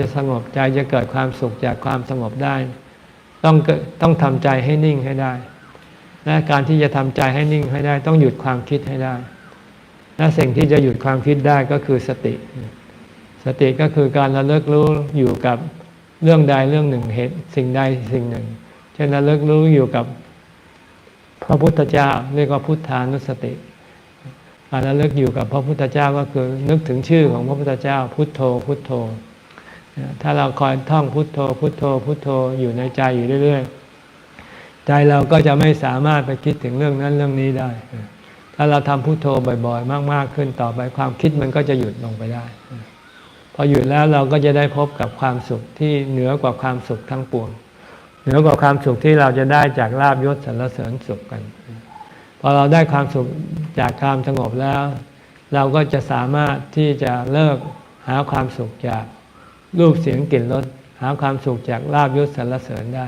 จะสงบใจจะเกิดความสุขจากความสงบได้ ต้องต้องทำใจให้นิ่งให้ได้ และการที่จะทำใจให้นิ่งให้ได้ ต้องหยุดความคิดให้ได้ และสิ่งที่จะหยุดความคิดได้ก็คือสติ สติก็คือการระลึกรู้อยู่กับเรื่องใดเรื่องหนึ่งเหตุสิ่งใดสิ่งหนึ่งเช่นระลึกรู้อยู่กับพระพุทธเจ้าเรียกว่าพุทธานุสติการระลึกอยู่กับพระพุทธเจ้าก็คือนึกถึงชื่อของพระพุทธเจ้า พุทโธพุทโธ ถ้าเราคอยท่องพุทโธ พุทโธ พุทโธอยู่ในใจอยู่เรื่อยๆ ใจเราก็จะไม่สามารถไปคิดถึงเรื่องนั้นเรื่องนี้ได้ ถ้าเราทำพุทโธบ่อยๆ มาก ๆ ขึ้นต่อไปความคิดมันก็จะหยุดลงไปได้ พอหยุดแล้วเราก็จะได้พบกับความสุขที่เหนือกว่าความสุขทั้งปวง เหนือกว่าความสุขที่เราจะได้จากลาบยศสรรเสริญสุขกัน พอเราได้ความสุขจากความสงบแล้ว เราก็จะสามารถที่จะเลิกหาความสุขจาก รูปเสียงกลิ่นรสหาความสุขจากลาบยศสรรเสริญได้